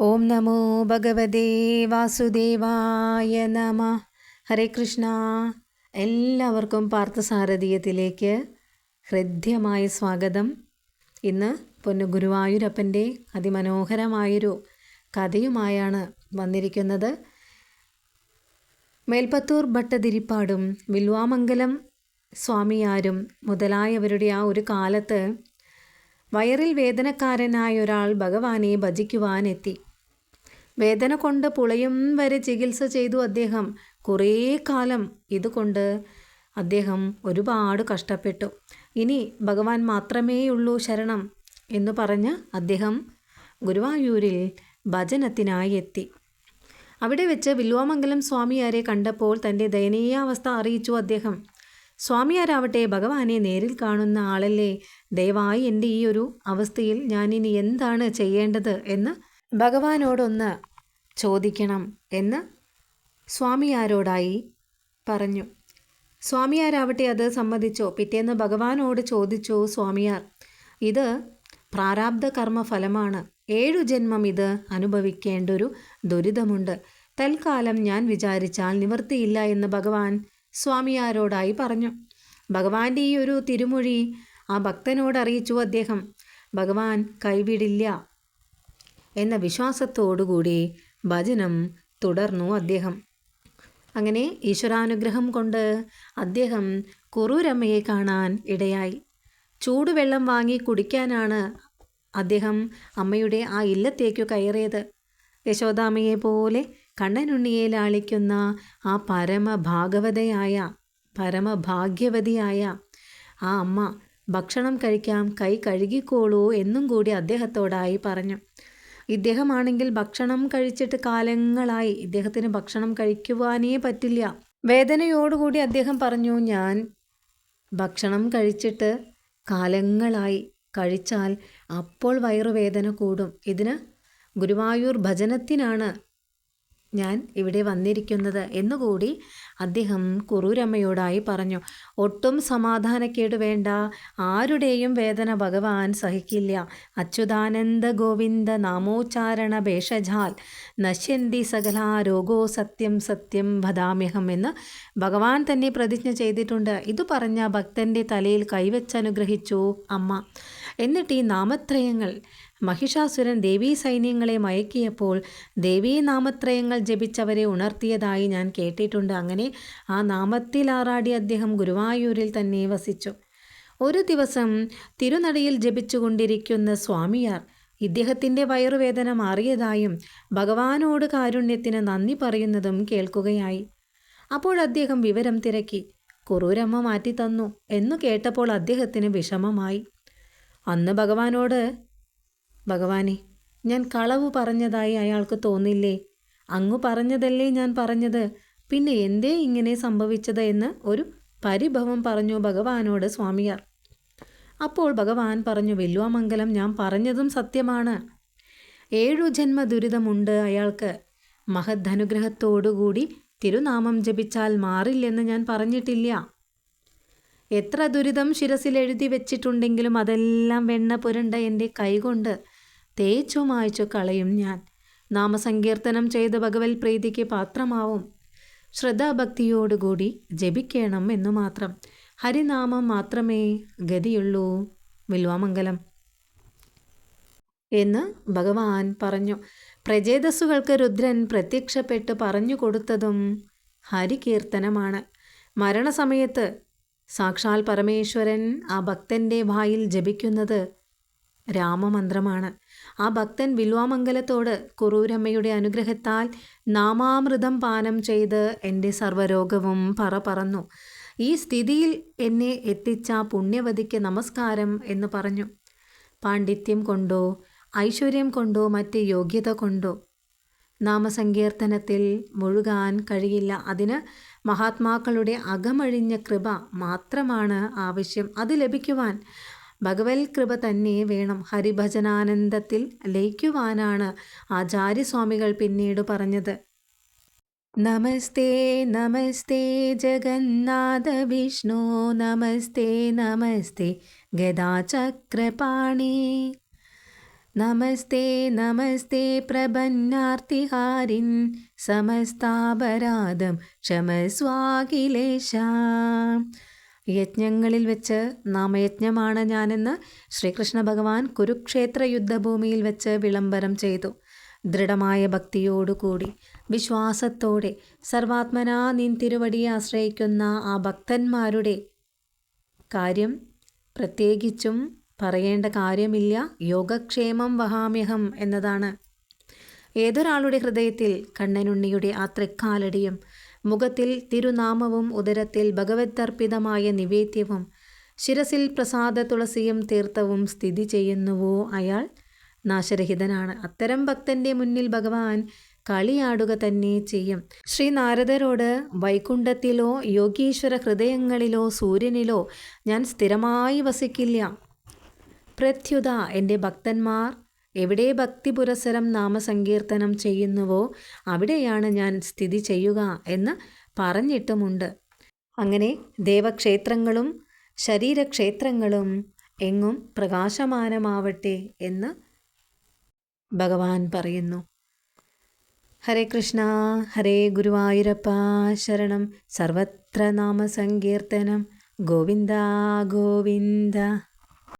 ഓം നമോ ഭഗവതേ വാസുദേവായ നമ. ഹരേ കൃഷ്ണ. എല്ലാവർക്കും പാർത്ഥസാരഥീയത്തിലേക്ക് ഹൃദ്യമായ സ്വാഗതം. ഇന്ന് പൊന്നു ഗുരുവായൂരപ്പന്റെ അതിമനോഹരമായൊരു കഥയുമായാണ് വന്നിരിക്കുന്നത്. മേൽപ്പത്തൂർ ഭട്ടതിരിപ്പാടും വിൽവാമംഗലം സ്വാമിയാരും മുതലായവരുടെ ആ ഒരു കാലത്ത് വയറിൽ വേദനക്കാരനായ ഒരാൾ ഭഗവാനെ ഭജിക്കുവാനെത്തി. വേദന കൊണ്ട് പുളയും വരെ ചികിത്സ ചെയ്തു അദ്ദേഹം. കുറേ കാലം ഇതുകൊണ്ട് അദ്ദേഹം ഒരുപാട് കഷ്ടപ്പെട്ടു. ഇനി ഭഗവാൻ മാത്രമേയുള്ളൂ ശരണം എന്ന് പറഞ്ഞ് അദ്ദേഹം ഗുരുവായൂരിൽ ഭജനത്തിനായി എത്തി. അവിടെ വെച്ച് വില്വാമംഗലം സ്വാമിയാരെ കണ്ടപ്പോൾ തന്റെ ദയനീയാവസ്ഥ അറിയിച്ചു അദ്ദേഹം. സ്വാമിയാരാവട്ടെ ഭഗവാനെ നേരിൽ കാണുന്ന ആളല്ലേ? ദയവായി എന്റെ ഈ ഒരു അവസ്ഥയിൽ ഞാനിനി എന്താണ് ചെയ്യേണ്ടത്? എന്ന് ഭഗവാനോടൊന്ന് ചോദിക്കണം എന്ന് സ്വാമിയാരോടായി പറഞ്ഞു. സ്വാമിയാരാവട്ടെ അത് സമ്മതിച്ചോ? പിറ്റേന്ന് ഭഗവാനോട് ചോദിച്ചു സ്വാമിയാർ ഇത് പ്രാരാബ്ധ കർമ്മ ഫലമാണ് ഏഴു ജന്മം ഇത് അനുഭവിക്കേണ്ടൊരു ദുരിതമുണ്ട്. തൽക്കാലം ഞാൻ വിചാരിച്ചാൽ നിവർത്തിയില്ല എന്ന് ഭഗവാൻ സ്വാമിയാരോടായി പറഞ്ഞു. ഭഗവാന്റെ ഈ ഒരു തിരുമൊഴി ആ ഭക്തനോട് അറിയിച്ചു അദ്ദേഹം. ഭഗവാൻ കൈവിടില്ല എന്ന വിശ്വാസത്തോടുകൂടി ഭജനം തുടർന്നു അദ്ദേഹം. അങ്ങനെ ഈശ്വരാനുഗ്രഹം കൊണ്ട് അദ്ദേഹം കുറൂരമ്മയെ കാണാൻ ഇടയായി. ചൂടുവെള്ളം വാങ്ങി കുടിക്കാനാണ് അദ്ദേഹം അമ്മയുടെ ആ ഇല്ലത്തേക്കു കയറിയത്. യശോദാമ്മയെ പോലെ കണ്ണനുണ്ണിയെ ലാളിക്കുന്ന ആ പരമഭാഗവതയായ പരമഭാഗ്യവതിയായ ആ അമ്മ ഭക്ഷണം കഴിക്കാം കൈ കഴുകിക്കോളൂ എന്നും കൂടി അദ്ദേഹത്തോടായി പറഞ്ഞു. ഇദ്ദേഹമാണെങ്കിൽ ഭക്ഷണം കഴിച്ചിട്ട് കാലങ്ങളായി. ഇദ്ദേഹത്തിന് ഭക്ഷണം കഴിക്കുവാനേ പറ്റില്ല. വേദനയോടുകൂടി അദ്ദേഹം പറഞ്ഞു ഞാൻ ഭക്ഷണം കഴിച്ചിട്ട് കാലങ്ങളായി. കഴിച്ചാൽ അപ്പോൾ വയറുവേദന കൂടും. ഇതിന് ഗുരുവായൂർ ഭജനത്തിനാണ് ഞാൻ ഇവിടെ വന്നിരിക്കുന്നത് എന്നുകൂടി അദ്ദേഹം കുറൂരമ്മയോടായി പറഞ്ഞു. ഒട്ടും സമാധാനക്കേട് വേണ്ട. ആരുടെയും വേദന ഭഗവാൻ സഹിക്കില്ല. അച്യുതാനന്ദ ഗോവിന്ദ നാമോച്ചാരണ ഭേഷജാൽ. നശ്യന്തി സകല രോഗോ സത്യം സത്യം വധാമ്യഹം എന്ന് ഭഗവാൻ തന്നെ പ്രതിജ്ഞ ചെയ്തിട്ടുണ്ട്. ഇത് പറഞ്ഞ ഭക്തന്റെ തലയിൽ കൈവച്ചനുഗ്രഹിച്ചു അമ്മ. എന്നിട്ട് ഈ നാമത്രയങ്ങൾ മഹിഷാസുരൻ ദേവീ സൈന്യങ്ങളെ മയക്കിയപ്പോൾ ദേവീ നാമത്രയങ്ങൾ ജപിച്ചവരെ ഉണർത്തിയതായി ഞാൻ കേട്ടിട്ടുണ്ട്. അങ്ങനെ ആ നാമത്തിൽ ആറാടി അദ്ദേഹം ഗുരുവായൂരിൽ തന്നെ വസിച്ചു. ഒരു ദിവസം തിരുനടയിൽ ജപിച്ചുകൊണ്ടിരിക്കുന്ന സ്വാമിയാർ ഇദ്ദേഹത്തിന്റെ വയറുവേദന മാറിയതായും ഭഗവാനോട് കാരുണ്യത്തിന് നന്ദി പറയുന്നതും കേൾക്കുകയായി. അപ്പോൾ അദ്ദേഹം വിവരം തിരക്കി കുറൂരമ്മ മാറ്റി തന്നു എന്നു കേട്ടപ്പോൾ അദ്ദേഹത്തിന് വിഷമമായി. അന്ന് ഭഗവാനോട് ഭഗവാനെ ഞാൻ കളവ് പറഞ്ഞതായി അയാൾക്ക് തോന്നില്ലേ? അങ്ങു പറഞ്ഞതല്ലേ ഞാൻ പറഞ്ഞത്? പിന്നെ എന്തേ ഇങ്ങനെ സംഭവിച്ചത് എന്ന് ഒരു പരിഭവം പറഞ്ഞു ഭഗവാനോട് സ്വാമിയാർ. അപ്പോൾ ഭഗവാൻ പറഞ്ഞു വെല്ലുവാമംഗലം ഞാൻ പറഞ്ഞതും സത്യമാണ്. ഏഴു ജന്മ ദുരിതമുണ്ട് അയാൾക്ക്. മഹദ്ധനുഗ്രഹത്തോടുകൂടി തിരുനാമം ജപിച്ചാൽ മാറില്ലെന്ന് ഞാൻ പറഞ്ഞിട്ടില്ല. എത്ര ദുരിതം ശിരസിൽ എഴുതി വെച്ചിട്ടുണ്ടെങ്കിലും അതെല്ലാം വെണ്ണ പുരണ്ട എന്റെ കൈകൊണ്ട് തേച്ചു മായ്ച്ചു കളയും ഞാൻ. നാമസങ്കീർത്തനം ചെയ്ത് ഭഗവത് പ്രീതിക്ക് പാത്രമാവും. ശ്രദ്ധാഭക്തിയോടുകൂടി ജപിക്കണം എന്നു മാത്രം. ഹരിനാമം മാത്രമേ ഗതിയുള്ളൂ. വിൽവാമംഗലം. എന്ന് ഭഗവാൻ പറഞ്ഞു. പ്രജേതസ്സുകൾക്ക് രുദ്രൻ പ്രത്യക്ഷപ്പെട്ട് പറഞ്ഞു കൊടുത്തതും ഹരികീർത്തനമാണ്. മരണസമയത്ത് സാക്ഷാൽ പരമേശ്വരൻ ആ ഭക്തന്റെ വായിൽ ജപിക്കുന്നത് രാമമന്ത്രമാണ്. ആ ഭക്തൻ വിൽവാമംഗലത്തോട് കുറൂരമ്മയുടെ അനുഗ്രഹത്താൽ നാമാമൃതം പാനം ചെയ്ത് എന്റെ സർവരോഗവും പറ പറന്നു. ഈ സ്ഥിതിയിൽ എന്നെ എത്തിച്ച പുണ്യവതിക്ക് നമസ്കാരം എന്ന് പറഞ്ഞു. പാണ്ഡിത്യം കൊണ്ടോ ഐശ്വര്യം കൊണ്ടോ മറ്റ് യോഗ്യത കൊണ്ടോ നാമസങ്കീർത്തനത്തിൽ മുഴുകാൻ കഴിയില്ല. അതിന് മഹാത്മാക്കളുടെ അകമഴിഞ്ഞ കൃപ മാത്രമാണ് ആവശ്യം. അത് ലഭിക്കുവാൻ ഭഗവത് കൃപ തന്നെ വേണം. ഹരിഭജനാനന്ദത്തിൽ ലയിക്കുവാനാണ് ആചാര്യസ്വാമികൾ പിന്നീട് പറഞ്ഞത്. നമസ്തേ നമസ്തേ ജഗന്നാഥ വിഷ്ണു. നമസ്തേ നമസ്തേ ഗദാചക്രപാണി. നമസ്തേ നമസ്തേ പ്രപന്നാർത്തിഹാരിൻ സമസ്താപരാധം ക്ഷമസ്വാഖിലേശ. യജ്ഞങ്ങളിൽ വെച്ച് നാമയജ്ഞമാണ് ഞാനെന്ന് ശ്രീകൃഷ്ണ ഭഗവാൻ കുരുക്ഷേത്ര യുദ്ധഭൂമിയിൽ വെച്ച് വിളംബരം ചെയ്തു. ദൃഢമായ ഭക്തിയോടുകൂടി വിശ്വാസത്തോടെ സർവാത്മനാ നിൻ തിരുവടിയെ ആശ്രയിക്കുന്ന ആ ഭക്തന്മാരുടെ കാര്യം പ്രത്യേകിച്ചും പറയേണ്ട കാര്യമില്ല. യോഗക്ഷേമം വഹാമ്യഹം എന്നതാണ്. ഏതൊരാളുടെ ഹൃദയത്തിൽ കണ്ണനുണ്ണിയുടെ ആ തൃക്കാലടിയും മുഖത്തിൽ തിരുനാമവും ഉദരത്തിൽ ഭഗവത്തർപ്പിതമായ നിവേദ്യവും ശിരസിൽ പ്രസാദ തുളസിയും തീർത്ഥവും സ്ഥിതി ചെയ്യുന്നുവോ അയാൾ? നാശരഹിതനാണ്. അത്തരം ഭക്തന്റെ മുന്നിൽ ഭഗവാൻ കളിയാടുക തന്നെ ചെയ്യും. ശ്രീ നാരദരോട് വൈകുണ്ഠത്തിലോ യോഗീശ്വര ഹൃദയങ്ങളിലോ സൂര്യനിലോ ഞാൻ സ്ഥിരമായി വസിക്കില്ല. പ്രത്യുത എന്റെ ഭക്തന്മാർ എവിടെ ഭക്തി പുരസരം നാമസങ്കീർത്തനം ചെയ്യുന്നുവോ അവിടെയാണ് ഞാൻ സ്ഥിതി ചെയ്യുക എന്ന് പറഞ്ഞിട്ടുമുണ്ട്. അങ്ങനെ ദേവക്ഷേത്രങ്ങളും ശരീരക്ഷേത്രങ്ങളും എങ്ങും പ്രകാശമാനമാവട്ടെ എന്ന് ഭഗവാൻ പറയുന്നു. ഹരേ കൃഷ്ണ ഹരേ ഗുരുവായൂരപ്പ ശരണം. സർവത്ര നാമസങ്കീർത്തനം. ഗോവിന്ദ ഗോവിന്ദ.